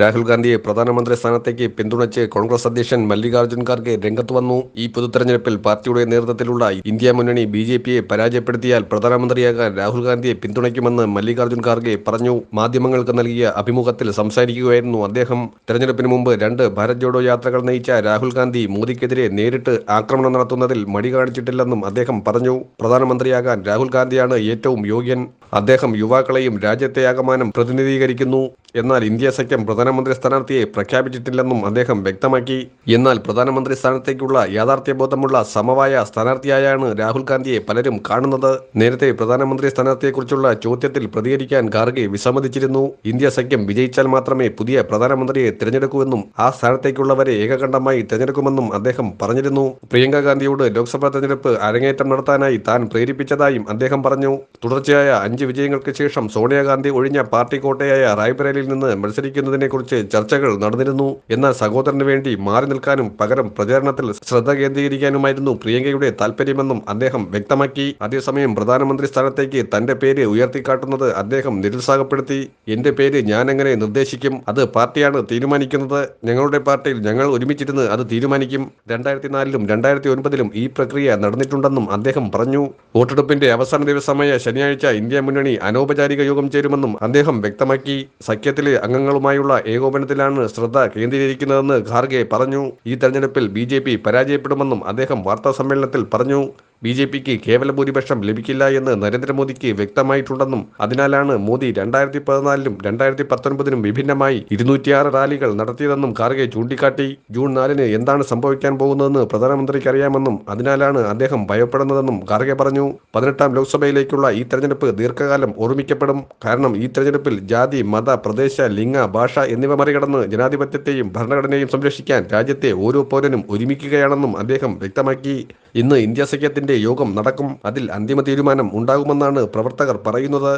രാഹുൽ ഗാന്ധിയെ പ്രധാനമന്ത്രി സ്ഥാനത്തേക്ക് പിന്തുണച്ച് കോൺഗ്രസ് അധ്യക്ഷൻ മല്ലികാർജുൻ ഖാർഗെ രംഗത്ത് വന്നു. ഈ പൊതുതെരഞ്ഞെടുപ്പിൽ പാർട്ടിയുടെ നേതൃത്വത്തിലുള്ള ഇന്ത്യ മുന്നണി ബി ജെ പിയെ പരാജയപ്പെടുത്തിയാൽ പ്രധാനമന്ത്രിയാകാൻ രാഹുൽ ഗാന്ധിയെ പിന്തുണയ്ക്കുമെന്ന് മല്ലികാർജുൻ ഖാർഗെ പറഞ്ഞു. മാധ്യമങ്ങൾക്ക് നൽകിയ അഭിമുഖത്തിൽ സംസാരിക്കുകയായിരുന്നു അദ്ദേഹം. തെരഞ്ഞെടുപ്പിന് മുമ്പ് രണ്ട് ഭാരത് ജോഡോ യാത്രകൾ നയിച്ച രാഹുൽ ഗാന്ധി മോദിക്കെതിരെ നേരിട്ട് ആക്രമണം നടത്തുന്നതിൽ മടി കാണിച്ചിട്ടില്ലെന്നും അദ്ദേഹം പറഞ്ഞു. പ്രധാനമന്ത്രിയാകാൻ രാഹുൽ ഗാന്ധിയാണ് ഏറ്റവും യോഗ്യൻ. അദ്ദേഹം യുവാക്കളെയും രാജ്യത്തെ ആകമാനം പ്രതിനിധീകരിക്കുന്നു. എന്നാൽ ഇന്ത്യ സഖ്യം പ്രധാനമന്ത്രി സ്ഥാനാർത്ഥിയെ പ്രഖ്യാപിച്ചിട്ടില്ലെന്നും അദ്ദേഹം വ്യക്തമാക്കി. എന്നാൽ പ്രധാനമന്ത്രി സ്ഥാനത്തേക്കുള്ള യാഥാർത്ഥ്യബോധമുള്ള സമവായ സ്ഥാനാർത്ഥിയായാണ് രാഹുൽ ഗാന്ധിയെ പലരും കാണുന്നത്. നേരത്തെ പ്രധാനമന്ത്രി സ്ഥാനാർത്ഥിയെക്കുറിച്ചുള്ള ചോദ്യത്തിൽ പ്രതികരിക്കാൻ ഖാർഗെ വിസമ്മതിച്ചിരുന്നു. ഇന്ത്യ സഖ്യം വിജയിച്ചാൽ മാത്രമേ പുതിയ പ്രധാനമന്ത്രിയെ തിരഞ്ഞെടുക്കൂവെന്നും ആ സ്ഥാനത്തേക്കുള്ളവരെ ഏകകണ്ഠമായി തിരഞ്ഞെടുക്കുമെന്നും അദ്ദേഹം പറഞ്ഞിരുന്നു. പ്രിയങ്ക ഗാന്ധിയോട് ലോക്സഭാ തെരഞ്ഞെടുപ്പ് അരങ്ങേറ്റം നടത്താനായി താൻ പ്രേരിപ്പിച്ചതായും അദ്ദേഹം പറഞ്ഞു. തുടർച്ചയായ അഞ്ച് വിജയങ്ങൾക്ക് ശേഷം സോണിയാഗാന്ധി ഒഴിഞ്ഞ പാർട്ടി കോട്ടയായ റായ്ബറേലിയിൽ നിന്ന് മത്സരിക്കുന്നതിനെക്കുറിച്ച് ചർച്ചകൾ നടന്നിരുന്നു. എന്നാൽ സഹോദരന് വേണ്ടി മാറി നിൽക്കാനും പകരം പ്രചാരണത്തിൽ ശ്രദ്ധ കേന്ദ്രീകരിക്കാനുമായിരുന്നു പ്രിയങ്കയുടെ താൽപര്യമെന്നും അദ്ദേഹം വ്യക്തമാക്കി. അതേസമയം പ്രധാനമന്ത്രി സ്ഥാനത്തേക്ക് തന്റെ പേര് ഉയർത്തിക്കാട്ടുന്നത് അദ്ദേഹം നിരുത്സാഹപ്പെടുത്തി. എന്റെ പേര് ഞാൻ എങ്ങനെ നിർദ്ദേശിക്കും? അത് പാർട്ടിയാണ് തീരുമാനിക്കുന്നത്. ഞങ്ങളുടെ പാർട്ടിയിൽ ഞങ്ങൾ ഒരുമിച്ചിരുന്ന് അത് തീരുമാനിക്കും. രണ്ടായിരത്തി നാലിലും രണ്ടായിരത്തി ഒൻപതിലും ഈ പ്രക്രിയ നടന്നിട്ടുണ്ടെന്നും അദ്ദേഹം പറഞ്ഞു. വോട്ടെടുപ്പിന്റെ അവസാന ദിവസമായ ശനിയാഴ്ച ഇന്ത്യ മുന്നണി അനൗപചാരിക യോഗം ചേരുമെന്നും അദ്ദേഹം വ്യക്തമാക്കി. സഖ്യത്തിലെ അംഗങ്ങളുമായുള്ള ഏകോപനത്തിലാണ് ശ്രദ്ധ കേന്ദ്രീകരിക്കുന്നതെന്ന് ഖാർഗെ പറഞ്ഞു. ഈ തെരഞ്ഞെടുപ്പിൽ ബി പരാജയപ്പെടുമെന്നും അദ്ദേഹം വാർത്താ സമ്മേളനത്തിൽ പറഞ്ഞു. ബി ജെ പിക്ക് കേവല ഭൂരിപക്ഷം ലഭിക്കില്ല എന്ന് നരേന്ദ്രമോദിക്ക് വ്യക്തമായിട്ടുണ്ടെന്നും അതിനാലാണ് മോദി രണ്ടായിരത്തി പതിനാലിലും രണ്ടായിരത്തി പത്തൊൻപതിനും വിഭിന്നമായി ഇരുന്നൂറ്റിയാറ് റാലികൾ നടത്തിയതെന്നും ഖാർഗെ ചൂണ്ടിക്കാട്ടി. ജൂൺ നാലിന് എന്താണ് സംഭവിക്കാൻ പോകുന്നതെന്ന് പ്രധാനമന്ത്രിക്ക് അറിയാമെന്നും അതിനാലാണ് അദ്ദേഹം ഭയപ്പെടുന്നതെന്നും ഖാർഗെ പറഞ്ഞു. പതിനെട്ടാം ലോക്സഭയിലേക്കുള്ള ഈ തെരഞ്ഞെടുപ്പ് ദീർഘകാലം ഓർമ്മിക്കപ്പെടും. കാരണം ഈ തെരഞ്ഞെടുപ്പിൽ ജാതി മത പ്രദേശ ലിംഗ ഭാഷ എന്നിവ മറികടന്ന് ജനാധിപത്യത്തെയും ഭരണഘടനയെയും സംരക്ഷിക്കാൻ രാജ്യത്തെ ഓരോ പൗരനും ഒരുമിക്കുകയാണെന്നും അദ്ദേഹം വ്യക്തമാക്കി. ഇന്ന് ഇന്ത്യ സഖ്യത്തിന്റെ യോഗം നടക്കും. അതിൽ അന്തിമ തീരുമാനം ഉണ്ടാകുമെന്നാണ് പ്രവർത്തകർ പറയുന്നത്.